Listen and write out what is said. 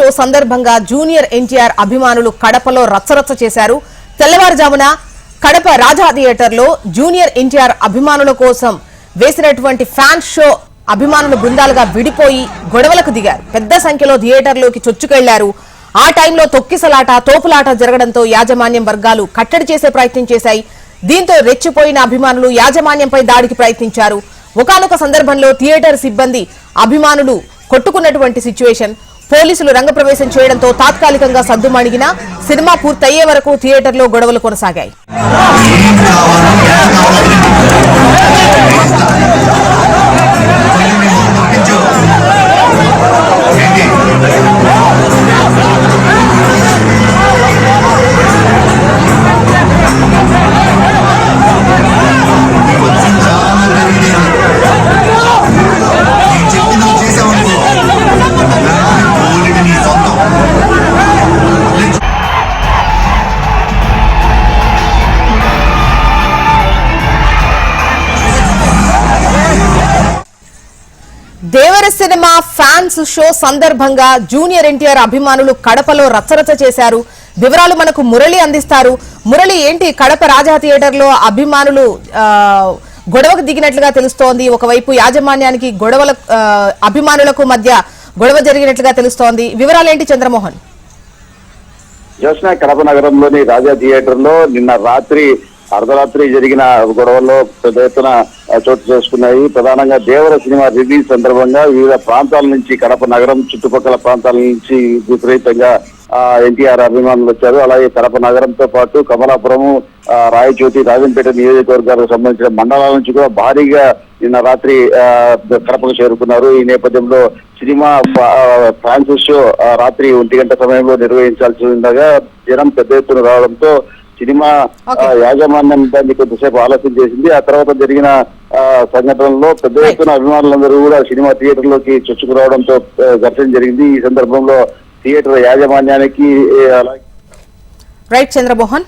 Show సందర్భంగా junior NTR అభిమానులు కడపలో రచ్చరచ్చ చేశారు. తెల్లవారుజామున కడప రాజా థియేటర్లో జూనియర్ ఎన్టీఆర్ అభిమానుల కోసం వేసినటువంటి ఫ్యాన్ షో అభిమానులు బృందాలుగా విడిపోయి గొడవలకు దిగారు. పెద్ద సంఖ్యలో థియేటర్లోకి చొచ్చుకెళ్ళారు. ఆ టైంలో తొక్కిసలాట తోపులాట జరగడంతో యాజమాన్యం వర్గాలు కట్టడి చేసే ప్రయత్నం చేశాయి. దీంతో రెచ్చిపోయిన అభిమానులు యాజమాన్యంపై దాడికి ప్రయత్నించారు. ఒకానొక సందర్భంలో థియేటర్ సిబ్బంది అభిమానులు కొట్టుకున్నటువంటి సిచ్యువేషన్. పోలీసులు రంగప్రవేశం చేయడంతో తాత్కాలికంగా సద్దుమణిగిన సినిమా పూర్తయ్యే వరకు థియేటర్లో గొడవలు కొనసాగాయి. దేవర సినిమా ఫ్యాన్స్ షో సందర్భంగా జూనియర్ ఎన్టీఆర్ అభిమానులు కడపలో రచ్చరచ్చ చేశారు. వివరాలు మనకు మురళి అందిస్తారు. మురళి ఏంటి కడప రాజా థియేటర్లో అభిమానులు గొడవకు దిగినట్లుగా తెలుస్తోంది. ఒకవైపు యాజమాన్యానికి గొడవల అభిమానులకు మధ్య గొడవ జరిగినట్లుగా తెలుస్తోంది. వివరాలేంటి చంద్రమోహన్? జోష్న కడప నగరంలోని రాజా థియేటర్లో నిన్న రాత్రి అర్ధరాత్రి జరిగిన గొడవల్లో పెద్ద ఎత్తున చోటు చేసుకున్నాయి. ప్రధానంగా దేవర సినిమా రిలీజ్ సందర్భంగా వివిధ ప్రాంతాల నుంచి కడప నగరం చుట్టుపక్కల ప్రాంతాల నుంచి విపరీతంగా ఎన్టీఆర్ అభిమానులు వచ్చారు. అలాగే కడప నగరంతో పాటు కమలాపురము రాయచోటి రాజంపేట నియోజకవర్గాలకు సంబంధించిన మండలాల నుంచి కూడా భారీగా నిన్న రాత్రి కడపకు చేరుకున్నారు. ఈ నేపథ్యంలో సినిమా ఫ్రాన్సిస్ షో రాత్రి ఒంటి గంట సమయంలో నిర్వహించాల్సి ఉండగా జనం పెద్ద ఎత్తున రావడంతో సినిమా యాజమాన్యం దాన్ని కొద్దిసేపు ఆలస్యం చేసింది. ఆ తర్వాత జరిగిన ఆ, సంఘటనలో పెద్ద. ఎత్తున అభిమానులందరూ కూడా సినిమా థియేటర్లోకి చొచ్చుకురావడంతో ఆ, ఘర్షణ జరిగింది. ఈ సందర్భంలో థియేటర్ యాజమాన్యానికి రైట్ చంద్రమోహన్?